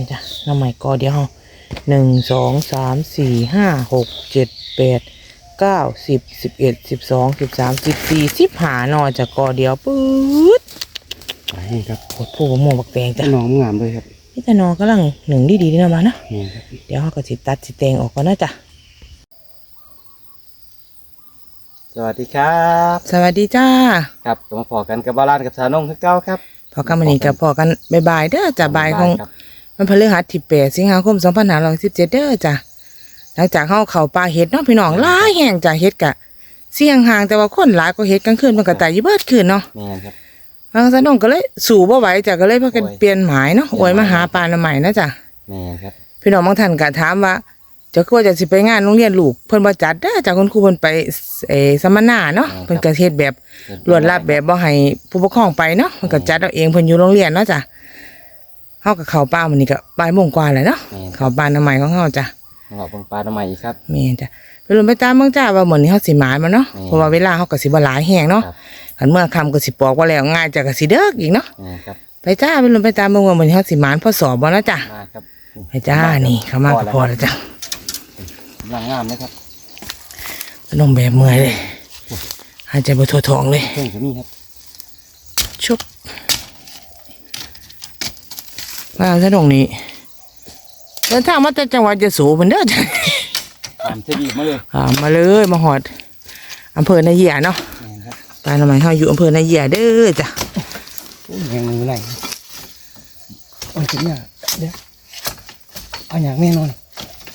นี่จ้ะหน้ำใหม่กอเดียวเฮาหนึ่งสองสามสี่ห้าหกเจ็ดแปดเก้าสิบสิบเอ็ดสิบสองสิบสามสิบสี่สิบห้าหนอจากกอเดียวปื๊ดนี่ครับโคตรผู้บะม่วงบักแตงจ้ะน้องงามเลยครับนี่แต่นอกำลังหนึ่งดีดีๆนี่นะมาเนาะนี่ครับเดี๋ยวเขาก็สิตัดสิแตงออกก่อนนะจ้ะสวัสดีครับ สวัสดีจ้า ครับก็มาพอกันกับบาลานกับสาวนงคือเก้าครับพอกันมานี่กับพอกันบ่ายๆเด้อจ้ะบ่ายของครับ มันพฤหัสที่แปดสิงหาคม2517เด้อจ้ะหลังจากเฮาเข้าป่าเฮ็ดเนาะพี่น้องหลายแห่งจ้ะเฮ็ดกะ เสี่ยงห่างแต่ว่าคนหลายก็เฮ็ดกลางคืนมันก็ตายอยู่เบิดคืนเนาะนี่ครับ บางสะน้องก็เลยสู่บ่ไหวจ้ะก็เลยพากันโอ้ย เปลี่ยนหมายเนาะอวยมาหาปลาหน่อใหม่นะจ้ะนี่ครับพี่น้องบางท่านก็ถามว่าเจะคือว่าจะสิไปงานโรงเรียนลูกเพิ่นบ่จัดเด้อจ้ะคุณครูเพิ่นไปเออสัมมนาเนาะเพิ่นก็เฮ็ดแบบรวดรับแบบบ่ให้ผู้ปกครองไปเนาะเพิ่นก็จัดเอาเองเพิ่นอยู่โรงเรียนเนาะจ้ะ เฮาก็เข้าป่ามื้อนี้ก็บ่ายโมงกว่าแล้วเนาะนี่คเข้ารับป่าหน่อใหม่ของเฮาจ้ะหงอกเบิ่งปลาหน่อไม้อีกครับ แม่นจ้ะไปลุ้นไปตามเบิ่งจ้าว่ามื้อนี้เฮาสิหมานมาเนาะอืม เพราะว่าเวลาเฮาก็สิบ่หลายแฮงเนาะครับคันเมื่อค่ำก็สิปอกว่าแล้วง่ายจ้ะก็สิเด้ออีกเนาะนี่ครับไปจ้าไปลุ้นไปตามเบิ่งว่ามื้อนี้เฮาสิหมานพอสอบบ่นะจ้ะมาครับไปจ้านี่เข้ามาก็พอแล้วจ้ะกำลังงามเลยครับนมแบบเมื่อยเลยหายใจบ่ทั่วท้องเลย เพิ่งจะมีครับชุบ มาซะตรงนี้เดินทางมาจากจังหวัดยะโสเหมือนเด้อจ้ะตามเสดีมาเลยอ่ามาเลยมาหอดอำเภอนาเยียเนาะนี่ครับตาหน่อไม้เฮาอยู่อำเภอนาเยียเด้อจ้ะโอ้ยยังมือไหนโอ้ยจุดเนี่ยเดี๋ยวเอาอย่างแน่นอน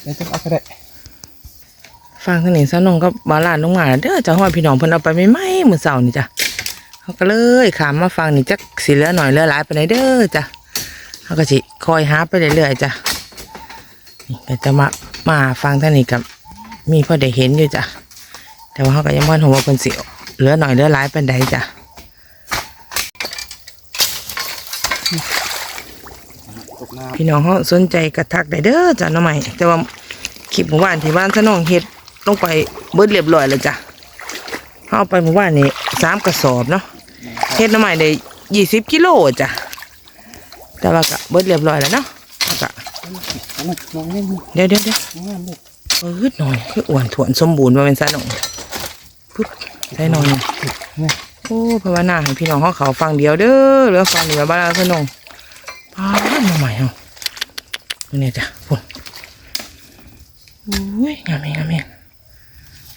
เดี๋ยวจะเอาก็ได้ฟังทางนี้ซะน้องก็บาลานลงมาเด้อจ้ะฮอดพี่น้องเพิ่นเอาไปไม่ไหมมื้อเช้านี่จ้ะเขาก็เลยขามมาฟังนี่จักสิเหลือหน่อยเหลือหลายไปไหนใดเด้อจ้ะ เขาก็สิคอยหาไปเรื่อยๆจ้ะนี่ก็จะมามาฟังท่างนี้กับมีพ่อได้เห็นอยู่จ้ะแต่ว่าเขาก็ยังบ่ฮู้ว่าเพิ่นสิเหลือหน่อยเหลือหลายเปานใดจ้ะพี่น้องเขาสนใจกระทักได้เด้อจ้ะน้องใหม่แต่ว่าคลิปหมู่บ้านที่บ้านซะน้องเฮ็ดลงไปเบิดเรียบร้อยแล้วจ้ะเขาเอาไปหมู่บ้านนี่สามกระสอบเนาะเฮ็ดน้องใหม่ได้ยี่สิบกิโลจ้ะ แต่ว่าก็เบิดเรียบร้อยแล้วเนาะแล้วก็ำน้ำน้องเล่นเดี๋ยวเดี๋ยวเดี๋ยวงามเลยเปิดหน่อยคืออ้วนถ่วนสมบูรณ์ว่าเป็นซะน้องปึ๊บใส่หน่อยหนึ่งโอ้ภาวนาให้พี่น้องเขาเขาฟังเดียวเด้อเหลือฟังเดียวบ้านเราซะน้องพาน้องใหม่เฮาเนี่ยจ้ะพุ่นอุ้ยงามเองงามเอง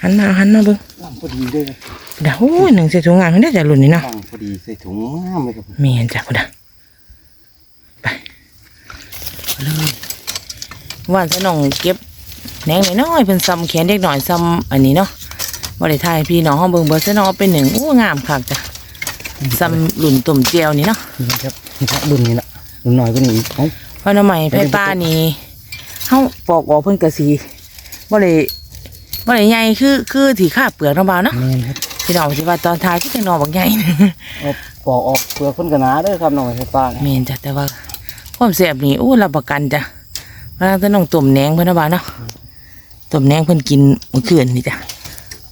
หันมาหันมาเบิ้งงามพอดีเลยครับเดี๋ยวโอ้ยหนึ่งเสียถุงงามไม่ได้จากรุ่นนี้เนาะตั้งพอดีใส่ถุงงามเลยครับเมียนจ้ะพุ่นนะ ไปเอาเลยว่านสนองเก็บแหนงน้อยๆเป็นซ้ำแขนเด็กหน่อยซ้ำอันนี้เนาะบ่ได้ทายพี่น้องห้องเบิ่งเบิ่งสนองเอาเป็นหนึ่งโอ้งามคักจ้ะซ้ำหลุ่นตุ่มเจียวนี่เนาะนี่ครับนี่ครับรุ่นนี้ละรุ่นน้อยก็นี่ของเพราะน้ำใหม่ไผ่ป้านี่เฮาปอกออกเพิ่นกะสีบ่ได้บ่ได้ใหญ่คือคือที่คาบเปลือกน้ำบาวเนาะแมนครับพี่น้องสิว่าตอนท้ายที่จังนอบักใหญ่เอาปอกออกเปลือกคนกระนาเด้อครับน้องไฟฟ้าเนี่ย แม่นจ้ะแต่ว่า ความแซ่บนี่โอ้รับประกันจ้ะว่าแต่น้องต้มแหนงเพิ่นนะบ่าเนาะต้มแหนงเพิ่นกินเมื่อคืนนี่จ้ะ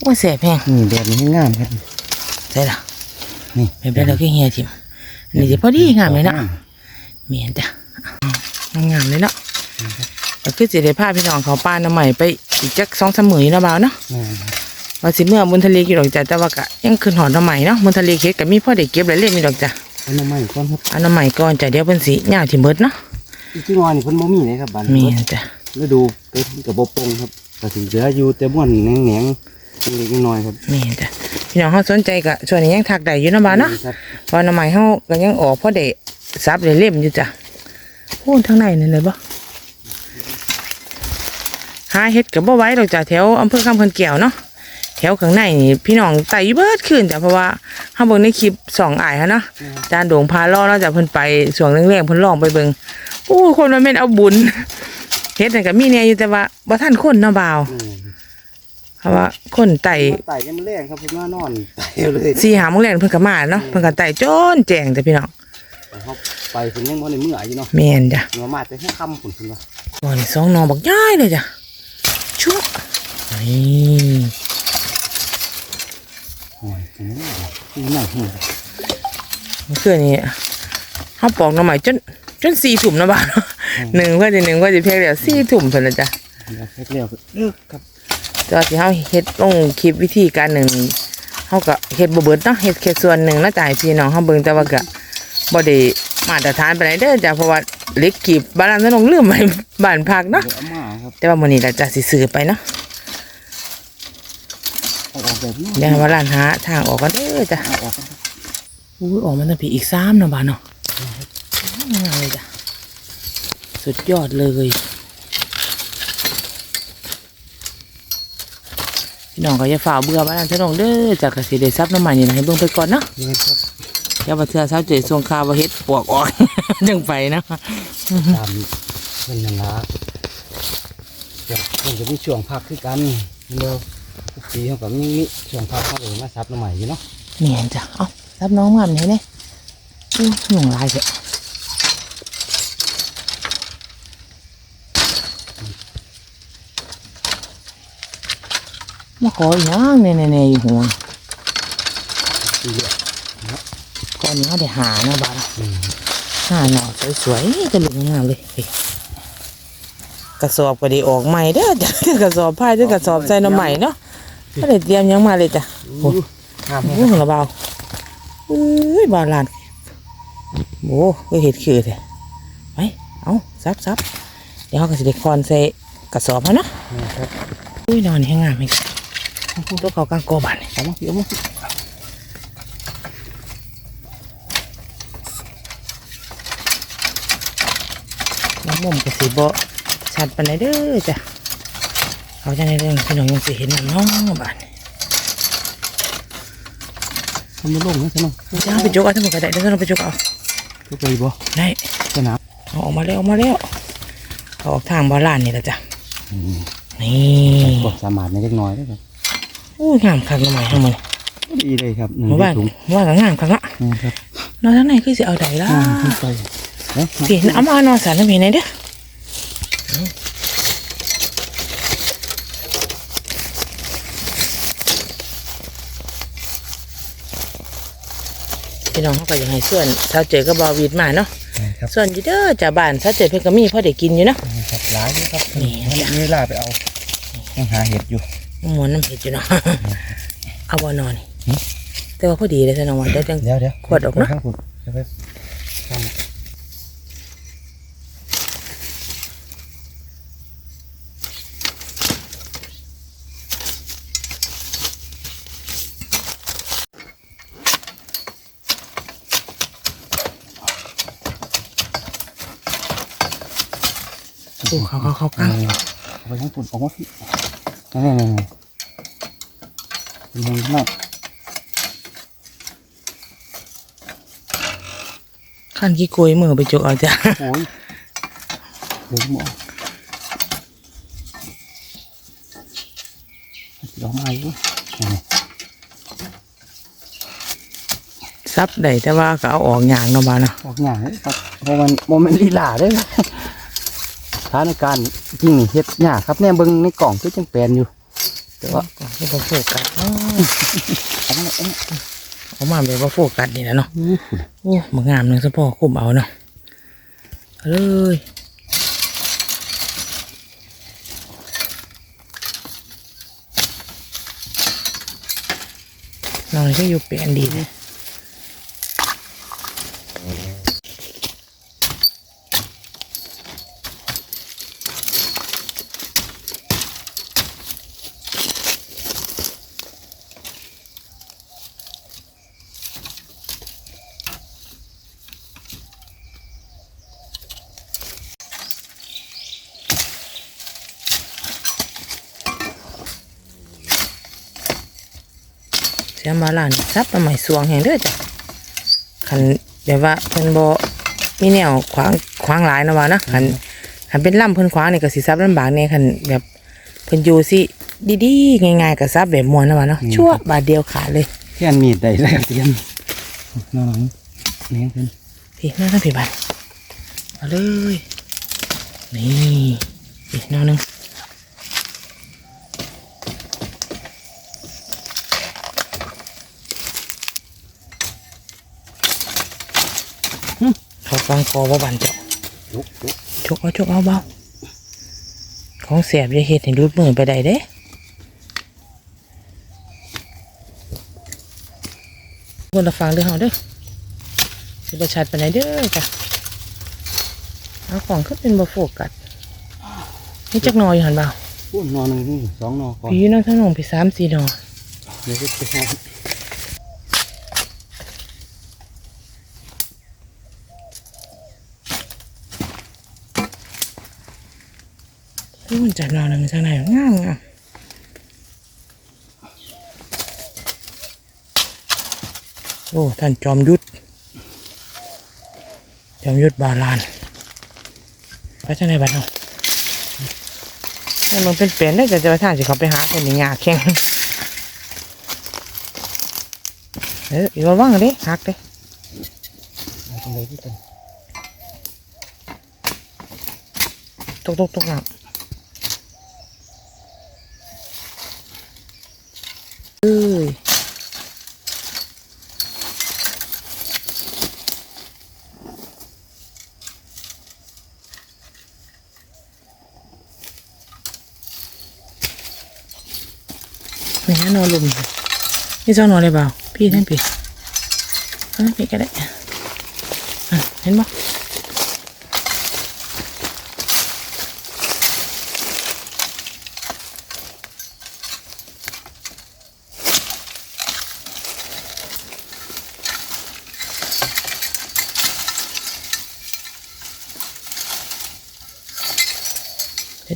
โอ้ยแซ่บแฮงนี่แบบนี้งามครับใช่ล่ะนี่ไม่เป็นไรคือเฮียทิมอันนี้สิพอดีงามเลยเนาะแม่นจ้ะอืมงามเลยเนาะก็คือสิได้พาพี่น้องเขาป้านน้ำใหม่ไปอีกจัก2-3มื้อนี่เนาะบ่าวเนาะแม่นครับว่าสิเมื่อบุญทะเลกี่ดอกจ้ะแต่ว่าก็ยังขึ้นหอดน้ำใหม่เนาะบุญทะเลเฮ็ดก็มีพ่อได้เก็บหลายเล่มมีดอกจ้ะเอาน้ำมันก่อนครับเอาน้ำใหม่ก่อนจ้ะเดี๋ยวเพิ่นสิย่าทิมเบิดเนาะอีกที่งอนนี่เพิ่นบ่มีเลยครับบ้านแม่นจ้ะฤดูเป็นกับบปงครับก็ถึงเหลืออยู่แต่ม่วนแหนงๆเล็กๆน้อยๆครับนี่จ้ะพี่น้องเขาสนใจก็ช่วงนี้ยังถักได้อยู่นะบ้านเนาะครับเพอน้ำใหม่เขาก็ยังออกเพราะเด็ซับเลยเล่มอยู่จ้ะโอ้ทางในนั่นเลยบ่หาเฮ็ดกับบ่ไหว้ดอกจ้ะแถวอำเภอคำเพิ่นแก้วเนาะ แถวข้างในนี่พี่น้องไต่เบิดขึ้นจ้ะเพราะว่าเฮาเบิ่งในคลิปสองอ้ายเขาเนาะจานโด่งพาล่อเนาะจ้ะเพิ่นไปช่วงแรกๆเพิ่นลองไปเบิ่งโอ้คนมันแม่นเอาบุญเฮ็ดนั่นก็มีแน่อยู่แต่ว่าบ่ทันคนเนาะบ่าวเพราะว่าคนไต่ไต่ยังมันแรงครับเพิ่นมานอนไต่เอาเลยสี่หาโมงแรงเพิ่นก็มาเนาะเพิ่นก็ไต่จนแจ้งแต่พี่น้องเขาไปเพิ่นยังบ่ได้มื้ออยู่เนาะแม่นจ้ะมามาแต่แค่ค่ำพุ่นเพิ่นว่าก่อนสองหนอบักย้ายเลยจ้ะชุบนี่ โอ้ยอันนี้นี่น่าหิวเมื่อคืนนี้เขาปอกหน่อไม้จนจนสี่ถุ่มนะบ้านเนาะหนึ่งก็จะหนึ่งก็จะเพียงเดียวสี่ถุ่มเท่านั้นจ้ะเดี๋ยวเสร็จแล้วก็เลิกครับแตว่าที่เฮาเฮ็ดลงคลิปวิธีการหนึ่งเฮาก็เฮ็ดบ่เบิดเนาะเฮ็ดแค่ส่วนหนึ่งแล้วจ่ายพี่น้องเฮาเบิ่งแต่ว่าก็บ่ได้มาตรฐานปานใดเด้อจ้ะเพราะว่าเหล็กกีบบ้านนั้นต้องลืมไว้บ้านพักเนาะเดี๋ยวเอามาครับแต่ว่ามื้อนี้เราจะสิซื้อไปเนาะ เอาออกแบบนี้เดี๋ยวว่าร้านหาทางออกกันเด้อจ้ะเอาออกกันครับอุ้ยออกมาตั้งปีอีก3เนาะบ้านเนาะงามเลยจ้ะสุดยอดเลยพี่น้องก็อย่าฝ่าเบื่อบ้านนั้นเด้อเด้อจ้ะก็สิได้ซับน้ำมันนี่นะให้เบิ่งไปก่อนเนาะนี่ครับอย่ามาเทือเช้าเจอส่งข่าวว่าเฮ็ดปวกออกยังไปนะตามเป็นนันละเดี๋ยวมันจะมีช่วงพักคือกันเดี๋ยวทุก ปีเขาก็มีช่วงพักเขาเลยมาซับน้ำใหม่อยู่เนาะเนียนจ้ะเอ้ารับน้องงามไหนเนี่ยอู้หนุ่งลายเถอะมาขออีกอย่างเน่ๆๆอยู่หัวปีเยวก่อนนี้เขาได้หานะบ้านหาหน่อสวยๆจะเหลืองามเลยกระสอบก็ได้ออกใหม่เด้อจ้ะกระสอบผ้าด้วยกระสอบใส่หน้ำใหม่เนาะ ก็ได้เตรียมยังมาเลยจ้ะโอ้โหระเบาเอ้ยบาลานโอ้ก็เห็ดคือแท้ไปเอาซับซับเดี๋ยวเขาก็จะได้คอนใส่กระสอบมาเนาะอุ้ยนอนให้งามอีกตัวเขากางกบานเอามาพี่เอามาน้ำมุมกระสีบ่ชัดปานไหนเด้อจ้ะ เขาจะในเรื่องพี่น้องยังสิเห็นน้ำน้องบานนี่ทำมาลงนะใช่ไหมจะเอาไปจกเอาทั้งหมดก็ได้เดี๋ยวเราไปจกเอาทุกปีบ่ได้สนามเอาออกมาแล้วออกมาแล้วเขาออกทางบาลานนี่แหละจ้ะอืมนี่กดสามารถในเล็กน้อยได้ครับโอ้ยงามคักหน่อยทั้งหมดดีเลยครับหนึ่งเมื่อวานถุงเมื่อวานก็งามคักละนี่ครับนอนทั้งไหนคือสิเอาใดล่ะอ่าขึ้นไปเอ๊ะพี่เอามานอนสันน้ำเพนไหนเด้อ พี่น้องเขาก็ยังให้ส่วนเช้าเจอก็บอวีดมาเนาะนี่ครับส่วนอยู่เด้อจากบ้านเช้าเจอเพิ่นก็มีพ่อได้กินอยู่เนาะนี่ครับร้ายอยู่ครับนี่นี่เวลาไปเอายังหาเห็ดอยู่หมวนน้ำเผ็ดอยู่เนาะเอาบ่นอนนี่หืมแต่ว่าพอดีเลยท่านน้องว่าเดี๋ยวจังเดี๋ยวเดี๋ยวขวดออกนะข้างคุณเดี๋ยวไปข้าง โอ้เขาเขาเขาข้าเขางไปข้งคุณออกมาพี่นี่นี่นี่เป็นยังไงบ้างขั้นกี่กลวยมือไปจกเอาจ้ะโอ้ยเดี๋ยวหมอดี๋ยวมาอยู่นี่ซับได้แต่ว่าก็เอาออกอย่างเนาะบ้านเนาะออกอย่างครับเพราะมันโมเมนต์ลีลาเด้อ สถานการณ์จริงนี่เฮ็ดยากครับเนี่ยเบิ่งในกล่องคือจังแปลนอยู่ แต่ว่าก็ให้บ่โฟกัสเนาะเอามาเอามาเอามาแบบว่าโฟกัสนี่นะเนาะอู้หูโอ้มางามหนึงซะพ่อคุมเอาเนาะเอาเลยนอนก็อยู่เปลี่ยนดีเล ยเสียมาลานซับมาใหม่สวงแห่งเด้อจ้ะคันแบบว่าเพิ่นบ่มีแนวขวางขวางหลายนะว่านะคันคันเป็นล่ำเพิ่นขวางนี่ก็สิซับลำบากแน่คันแบบเพิ่นอยู่สิดีๆง่ายๆก็ซับแบบม่วนนะว่าเนาะชั่วบาทเดียวขาดเลยแค่นมีดได้แล้วเตรียมน้องเลี้ยงขึ้นพี่น่าทั้งพี่บานเอาเลยนี่อีกแนวหนึง หึเขาฟังคอว่าบันเจ้าลุกลุกจกเอาจกเอาเบาของเสียบอย่าเฮ็ดให้รุดมือไปได้เด้คนละฟังเด้อเฮาเด้อสิบ่ชัดปานใดเด้อจ้ะเอาของขึ้นเป็นบ่โฟกัสนี่จักหนออยู่หั่นเบาพูดนอนหนึ่งนี่สองนอก่อนพี่น้องทั้งน้องพี่สามสี่หนอเดี๋ยวจะไปหา นี่มัน จัดหนอหนึงทางไหนง่ามงามโอ้ ท่านจอมยุทธจอมยุทธบาลานไปทางไหนบ้านเนาะนี่มันเป็นเปลี่ยนได้แต่จะไปทางสิเขาไปหาคนนี้ยาแข่งเอออีกระวังเลยหักเลยตรงไหนที่เป็นตกตกตกน้ำเอ้ย ไม่งั้นนอนลุมนี่เจ้านอนเลยเปล่าพี่ท่านพี่ท่นพี่ก็ได้เห็นปะ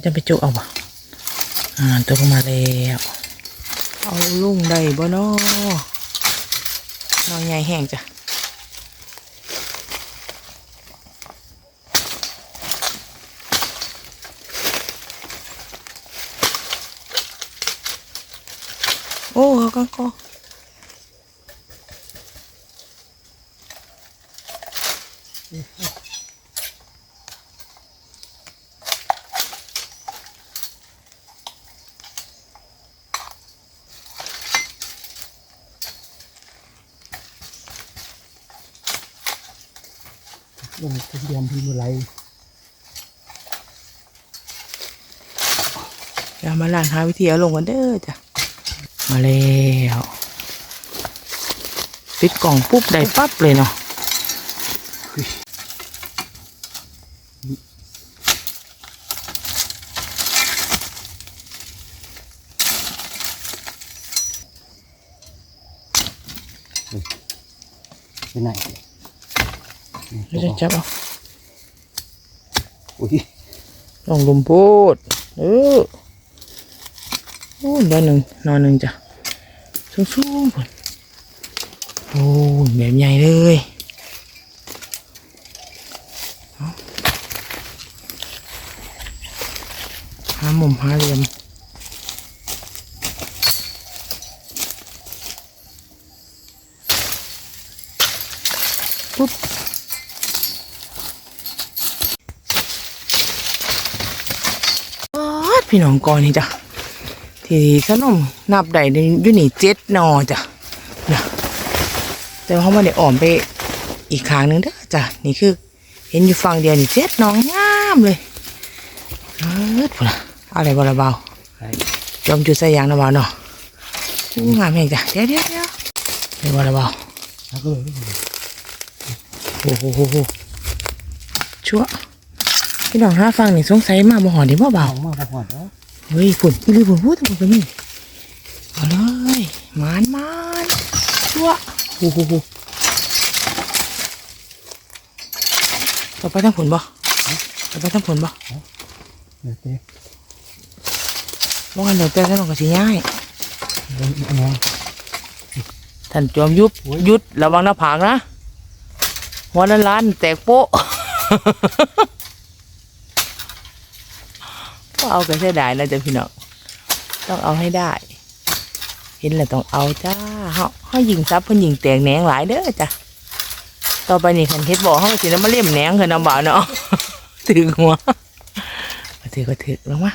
จะไปจุเอาบ่อ่าตัวลงมาแล้ว เอาลุงได้บ่เนาะนอนใหญ่แห้งจ้ะโอ้ก็ก็ ลงทุเรียนที่มือไรเดี๋ยวมาลานหาวิธีเอาลงกันเด้อจ้ะ มาแล้วปิดกล่องปุ๊บได้ปั๊บเลยเนาะไปไหนเราจะจับเอา อุ้ยลองลุมพูดเออโอ้เดี๋ยวหนึ่งนอนหนึ่งจ้ะสูงสูงๆพุ่นโอ้ยแบบใหญ่เลยเอาหามุมหาเหลี่ยมปุ๊บ ป๊าด พี่น้องก่อนนี่จ้ะที่ขนมนับได้ในอยู่นี่เจ็ดหนอจ้ะนะแต่ว่าเขามาได้อ่อมไปอีกครั้งหนึ่งเด้อจ้ะนี่คือ เห็นอยู่ฝั่งเดียวนี่เจ็ดหนองงามเลยเออพุ่นน่ะเอาอะไรบ่ละเบาใครจอมจุดใส่ยางนะเบาเนาะอู้งามแห่งจ้ะเดี๋ยวเดี๋ยวเดี๋ยวอะไรบ่ละเบาฮักเลยโอ้โหโหโหชั่ว พี่น้องห้าฟังนี่สงสัยมาบ่หอนี่บ่เบาเอามาพักผ่อนแล้วเฮ้ยฝุ่นนี่เลยฝุ่นพูดถึงฝุ่นนี่เอาเลยมานมานชั่วโอ้โหโหต่อไปทั้งฝุ่นบ่ต่อไปทั้งฝุ่นบ่เดี๋ยวเต้ว่ากันเดี๋ยวแต่ท่านก็สิง่ายเดินอีกน้องท่านจอมยุบยุดระวังหน้าผากนะหัวล้านล้านแตกโป๊ะ ก็เอาไปเสียดายแล้วจ้ะพี่น้องต้องเอาให้ได้ เห็นแล้วต้องเอาจ้าเฮาเฮายิงซับเพิ่นยิงแตกแหนงหลายเด้อจ้ะต่อไปนี่คันเฮ็ดบ่เฮาสินำมาเล่ยมแหนงคือน้ำบ่าวเนาะถึงหัวมาถือก็ถือลงมา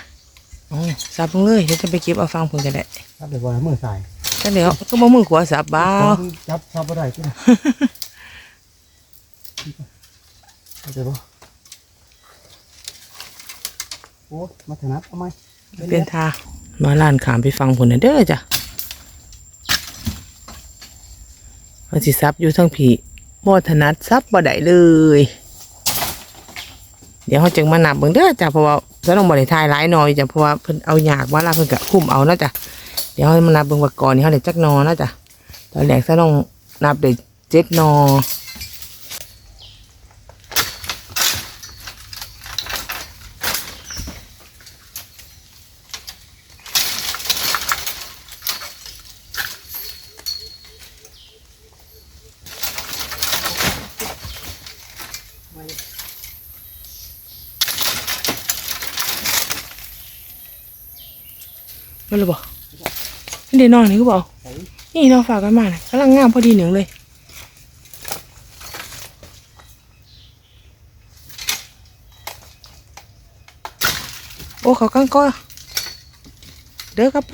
โอ้ซับลงเลยเดี๋ยวจะไปเก็บเอาฟังเพิ่นก็ได้รับเดี๋ยวบอยมือใส่จังเดี๋ยวก็บ่มือขวาสับบ่าวจับจับอะไรที่ไหนเดี๋ยวบ่ โอ้มาถนัดเอาไหมเปลี่ยนทามาล้านขามไปฟังผลเด้อจ้ะมันสิซับอยู่ทั้งผีบ่ถนัดซับบ่ได้เลย เดี๋ยวเขาจึงมานับเบิ่งเด้อจ้ะเพราะว่าจะต้องบ่ได้ทายหลายหน่อยจ้ะเพราะว่าเพิ่นเอายากว่าลาเพิ่นก็คุ้มเอาเนาะจ้ะเดี๋ยวเรามานับเบิ่งว่าก่อนนี่เขาได้จักหนอเนาะจ้ะตอนแรกซะต้องนับได้เจ็ดหนอ เดี๋ยวนอนนี่ก็บอกนี่นอนฝากกันมาเนี่ยกำลังงามพอดีหนึ่งเลยโอ้เขากังก็เดินกลับไป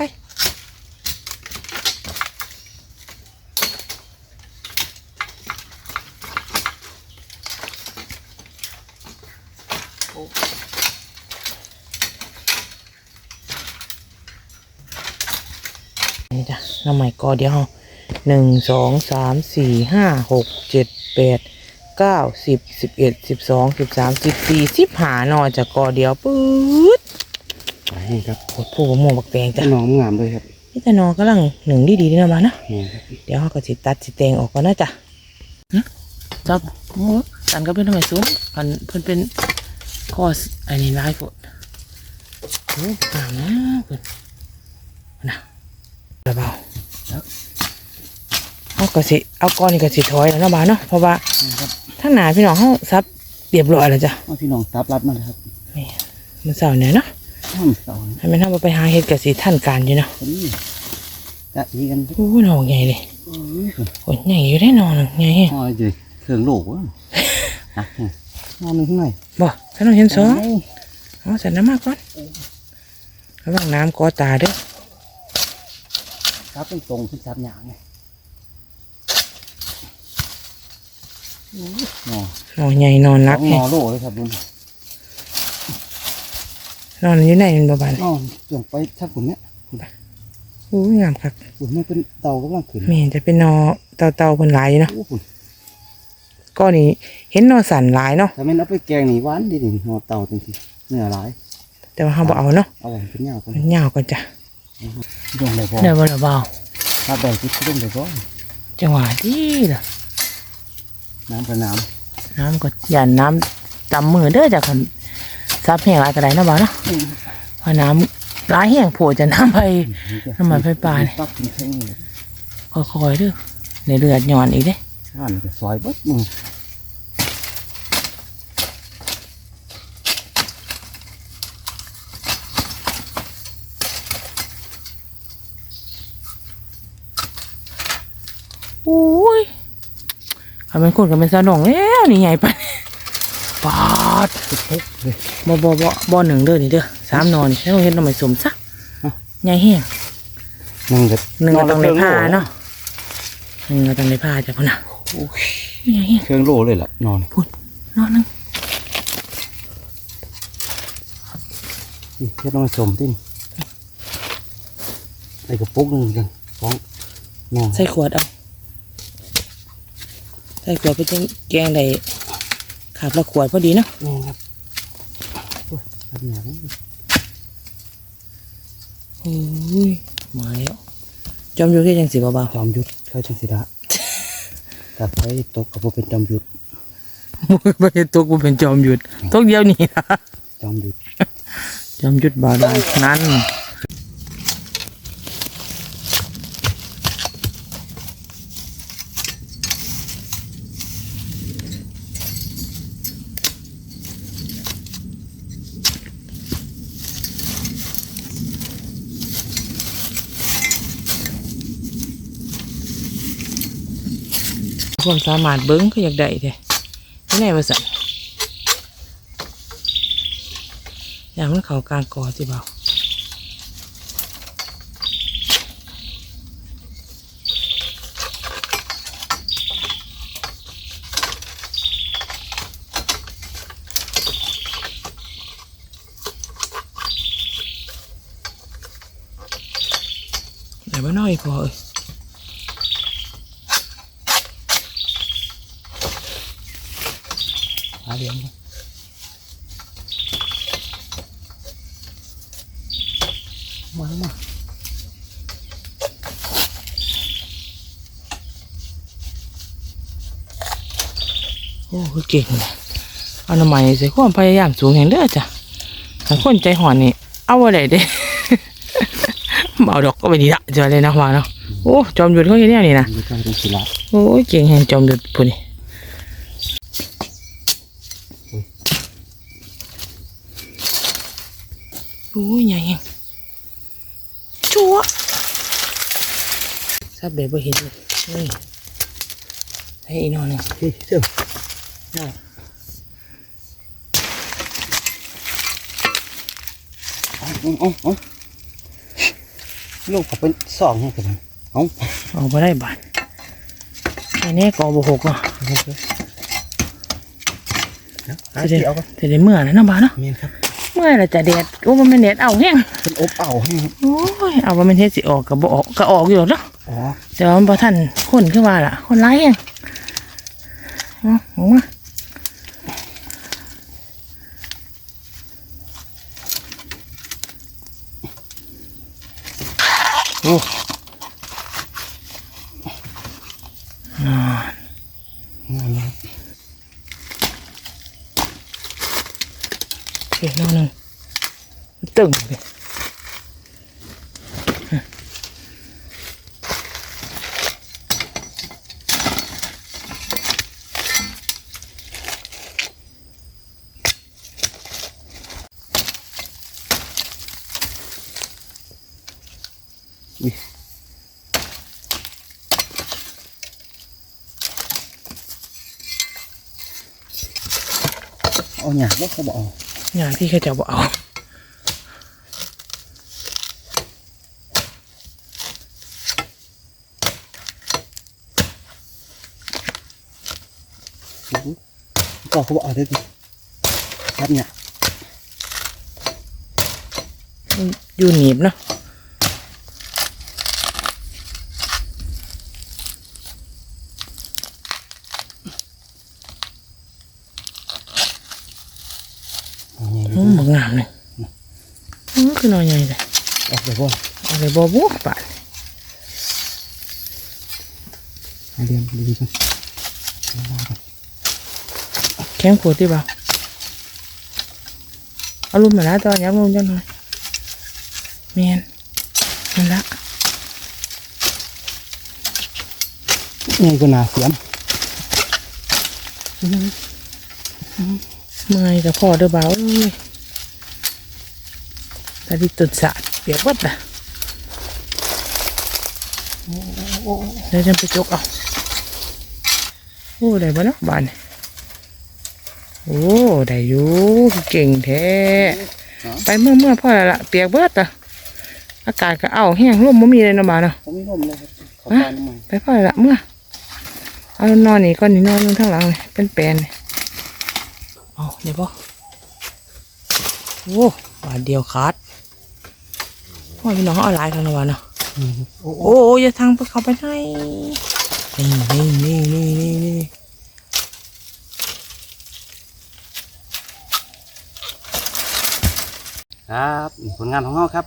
นี่จ้ะน้ำใหม่กอเดียวหนึ่งสองสามสี่ห้าหกเจ็ดแปดเก้าสิบสิบเอ็ดสิบสองสิบสามสิบสี่สิบหานอนจากกอเดียวปื๊ดนี่ครับโอ้โหผู้ม่วงบักแตงจ้ะน้องงามเลยครับนี่แต่นอนกำลังหนึ่งดีดีๆนะมานะนี่ครับเดี๋ยวเขาก็สิตัดสิแตงออกก่อนนะจ้ะหึจับโอ้ตันก็เป็นทำไมซุ้มอันเพิ่นเป็นคอสอันนี้ลายฝนโอ้ตามนะเพิ่นนะระเบา เขาก็สิเอาก้อนนี่ก็สิถอยแล้วเนาะบาเนาะเพราะว่านี่ครับทั้งหนาพี่น้องเขาซับเรียบร้อยแล้วจ้ะเอาพี่น้องตับรัดมาเลยครับนี่มันเสาร์เนี่ยเนาะท่อมเสาให้มันทำไปหาเห็ดกับสิท่านการอยู่เนาะพอดีจะอีกันโอ้ยหนองใหญ่เลยโอ้ยโอ้ยใหญ่อยู่ได้นอนใหญ่แฮะอ๋อเจยเครื่องโลกวะนักแฮะนอนหนึ่งข้างในบ่ถ้าน้องเห็นสองเอาใส่น้ำมากก่อนระวังน้ำกอตาเด้อ ครับเป็นตรงขึ้นซับหยางไงนอนนอนใหญ่นอนนักนแฮะอนโลเลยครับลุงนอนอยู่ไหนมันบ่บานนอนจงไปชักผมเนี้ยอู้ยงามครับผมมันเป็นเตากำลังขึ้นแม่นจะเป็นนอเต่าเต่าๆเพิ่นหลายอยู่เนาะโอ้โหก็นี่เห็นนอสันหลายเนาะถ้าไม่นเอาไปแกงนี่หวานดีนี่นอเตาจังสิเนื้อหลาย แต่ว่าเฮาบ่เอาเนาะเอาไว้เป็นยาวกันมันยาวก่อนจ้ะ ดงเลยพอเดี๋ยวบ่ละเบาถ้าแบ่งคิดก็ดงเลยพอจังหวะดีล่ะน้ำกับน้น้ำก็ย่านน้ำตำมือเด้อจ้ะคันซับแห้งหลายก็ได้เนาะบ่าวเนาะำเพราะน้ำหลายแห้งโผล่จะน้ำไปน้ำมันไฟฟ้าเนี่ยตักกินแข็งเลยค่อยๆเด้อในเลือดหย่อนอีกเด้อ่านก็ซอยเบิดมือ อุ้ย ทำเป็นคนกับเป็นสนองแล้วนี่ใหญ่ไปปาดทุกเลยบ่บ่บ่บ่หนึ่งเด้อนี่เด้อสามนอนให้เราเห็นทำไมสมซะใหญ่แห้งหนึ่งก็หนึ่งก็ต้องในผ้าเนาะหนึ่งก็ต้องในผ้าจ้ะพ่อน่ะโอ้ยใหญ่แห้งเครื่องโลเลยล่ะนอนนอนนึงนี่เฮ็ดลงมาสมที่นี่ไอ้กระปุกหนึงกันฟ้องนอนใส่ขวดเอา ใส่ขวดไปจังแกงได้ขาดละขวดพอดีเนาะนี่ครับโอ้ยทำอย่างนี้โอ้ยมาแล้วจอมอยู่ที่จังสิเบาจอมยุทธเคยจังสิดะกับไปตกกับพวกเป็นจอมยุทธๆไม่ใช่ตกบ่เป็นจอมหยุดตกเดียวนี่นะจอมยุทธจอมหยุดบาดาลนั้น ความสามารถเบิ้งก็อยากได้เด้ที่ไหนมาสั่นอย่างมันเขากลางกอสิเบาไหนบ้านน้อยพอเอ้ยาเลี้ยงครับมามาโอ้คือเก่งนะเอาหน่อไม้ใส่ความพยายามสูงแห่งเด้อจ้ะถ้าคนใจห่อนนี่ เอาอะไรเด้บ่เอาดอกก็ไปดีละจะเลยนะว่าเนาะโอ้จอมหยุดเขาเห็นแนวนี่นะดูกันเป็นศิลาโอ้ยเก่งแห่งจอมหยุดพุ่นนี่โอ้ยใหญ่แห่ง ชัวซับแบบบ่เห็นเลยนี่ให้อีกหน่อยหนึงที่เชื่อได้เอาเอาเอาเอาลูกเขาเป็นสองเนี่ยกันเอาเอาไปได้บานไอ้แน่กอบหกอะหาที่เอาครับจะได้เมื่อนะน้ำบานเนาะเมียนครับ เมื่อไรจะเด็ดโอ้มันเป็นเด็ดเอาแห้งเป็นอบเอาให้ครับโอ้ยเอาว่ามันเฮ็ดสิออกกับบ่ออกก็ออกอยู่หรอกเนาะอ๋อแต่ว่ามันบ่ทันคนขึ้นมาล่ะ คนร้ายแห้งเอาออกมา โอ้ อ่างามครับ โอ เคน้องหนึ่งตึงเลยเอาหยาบแล้วเขาบอกเอาอย่างที่เขาจะบอกเอาก็เขาบอกเอาได้ดิครับเนี่ยอยู่หนีบเนาะ เอาไง โอ้หมกงามเลยอือคือน้อยใหญ่เลย ออกไปบ่เอาเลยบ่บวกปานเอาเรียนดีๆกันแข็งปวดที่บ่าเอารุ่มมาแล้วตอนย้ำรุ่มจังหน่อยเมียนนั่นละไงก็น่าเสียมเมื่อยกับพ่อเด้อบ่าวเอ้ยตาดิตุนสาด เปียกวัดนะเดี๋ยวจะไปจกเอาโอ้ได้บ่เนาะบ้านนี่โอ้ได้อยู่เก่งแท้ไปเมื่อเมื่อพ่อแล้วละเปียกเบิดอะอากาศก็เอาแห้งลมบ่มีเลยเนาะบ้านเนาะเขาไม่ร่มเลยครับเขาฮะตายน้ำมันไปพ่อละเมื่อเอานอนนี่ก่อนนี่นอนลงข้างหลังเลยเป็นแปลนเลยเอาเดี๋ยวพ่อโอ้บาทเดียวขาด พ่อพี่น้องเขาเอาหลายกันแล้ววะเนาะโอ้โหโอ้โอ้อย่าทางไปเข้าไปไหนนี่นี่นี่นี่นี่นี่ครับผลงานของเราครับ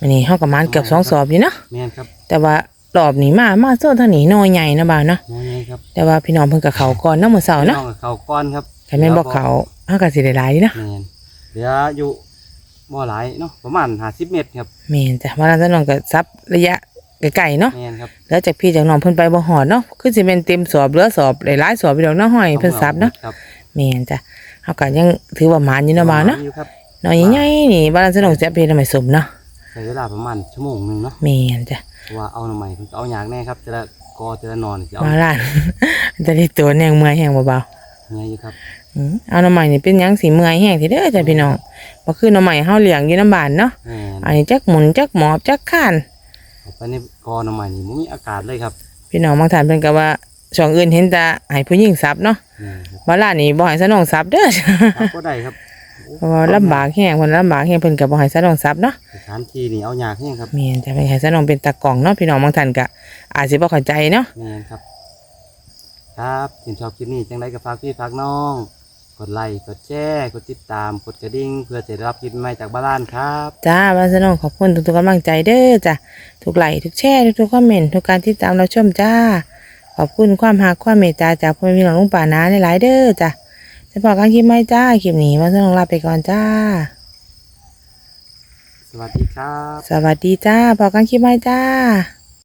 อันนี้เขากับมันเกือบสองสอบอยู่เนาะแม่นครับแต่ว่ารอบนี้มามาโซนทางนี้น้อยใหญ่นะบ่าวเนาะน้อยไงครับแต่ว่าพี่น้องเพิ่งกับเขาก่อนเนาะมื้อเสาร์เนาะพี่องกับเขาก้อนครับใครแม่นบอกเขาเฮาก็สิได้หลายดีเนาะแม่นเหลืออยู่ บ่หลายเนาะประมาณ50เมตรครับแม่นจ้ะว่าแล้วน้องก็ซับระยะไกลๆเนาะแม่นครับแล้วจากพี่จากน้องเพิ่นไปบ่ฮอดเนาะคือสิแม่นเต็มสอบเหลือสอบหลายๆสอบไปดอกเนาะห้อยเพิ่นซับเนาะครับแม่นจ้ะเฮาก็ยังถือว่าหมานอยู่เนาะบ่าวเนาะอยู่ครับน้อยใหญ่ๆนี่บ้านสนองแซ่บเฮ็ดทำไมสมเนาะใช้เวลาประมาณชั่วโมงหนึงเนาะแม่นจ้ะเพราะว่าเอาหน่อไม้เพิ่นก็เอาหยางแน่ครับจะละกอจะละนอนจะเอามาล้านจะได้ตัวแนงเมื่อยแห้งเบาเงยอยู่ครับๆอืมเอาหน่อไม้นี่เป็นหยังสิเมื่อยแห้งทีเด้อจ้ะพี่น้องบ่คือหน่อไม้เฮาเลี้ยงอยู่น้ำบ้านเนาะแม่นอันนี้จักหมุนจักหมอบจักข้านเข้าไปในกอหน่อไม้นี่มันมีอากาศเลยครับพี่น้องบางท่านเพิ่นก็ว่าช่องอื่นเห็นแต่ให้ผู้หญิงซับเนาะแม่นครับบ้านล่านี่บ่ให้สนองซับเด้อครับก็ได้ครับเพราะว่าลำบากแห้งเพิ่นลำบากแห้งเพิ่นก็บ่ให้ซะน้องซับเนาะ สถานที่นี่เอายากแห้งครับแม่นจะเป็นให้ซะน้องเป็นตากล้องเนาะพี่น้องบางท่านก็อาจสิบ่เข้าใจเนาะ แม่นครับ ครับถึงชอบคลิปนี้จังไดก็ฝากพี่ฝากน้อง กดไลค์กดแชร์กดติดตามกดกระดิ่ง เพื่อจะได้รับคลิปใหม่จากบ้านครับ จ้าบ้านซะน้องขอบคุณทุกๆกำลังใจเด้อจ้ะทุกไลค์ทุกแชร์ทุกๆคอมเมนต์ทุกการติดตามเราชมจ้า ขอบคุณความรักความเมตตาจากพ่อแม่พี่น้องลุงป่านาหลายๆเด้อจ้ะจะบอกกันคลิปใหม่จ้าคลิปนี้บ้านซะน้องลาไปก่อนจ้า สวัสดีครับ สวัสดีจ้าบอกกันคลิปใหม่จ้า